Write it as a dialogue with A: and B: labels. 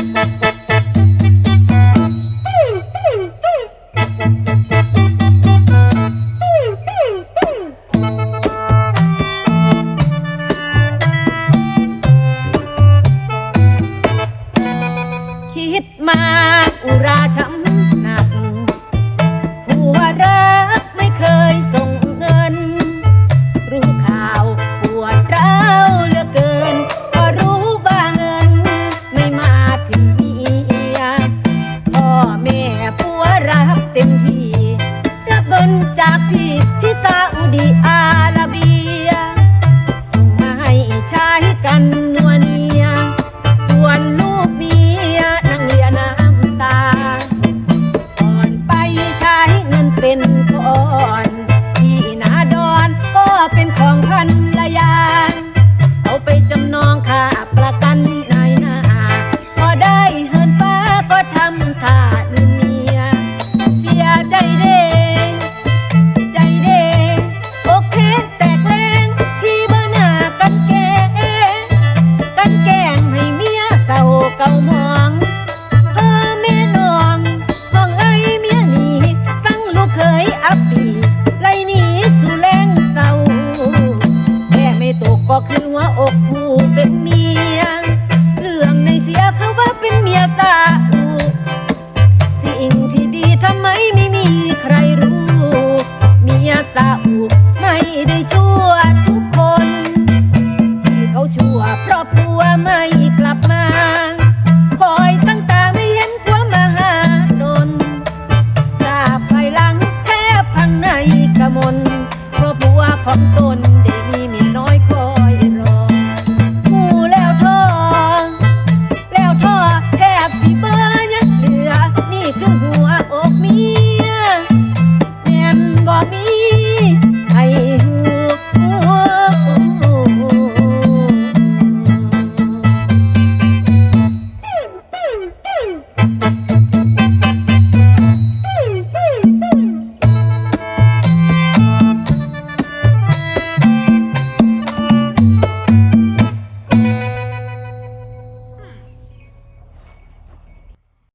A: คิดมา แม่ผัวรักเต็มที่ รับเงินจากพี่ที่ซาอุดีอา ตกก็คือหัวอกผู้เป็นเมีย เรื่องในเสียเขาว่าเป็นเมียสาวสิ่งที่ดีทำไมไม่มีใครรู้ เมียสาวไม่ได้ชั่วทุกคน ที่เขาชั่วเพราะผัวไม่กลับมา คอยตั้งตาไม่เห็นผัวมาหาตนทราบภายหลังแทบพังในกระมนเพราะผัวของตน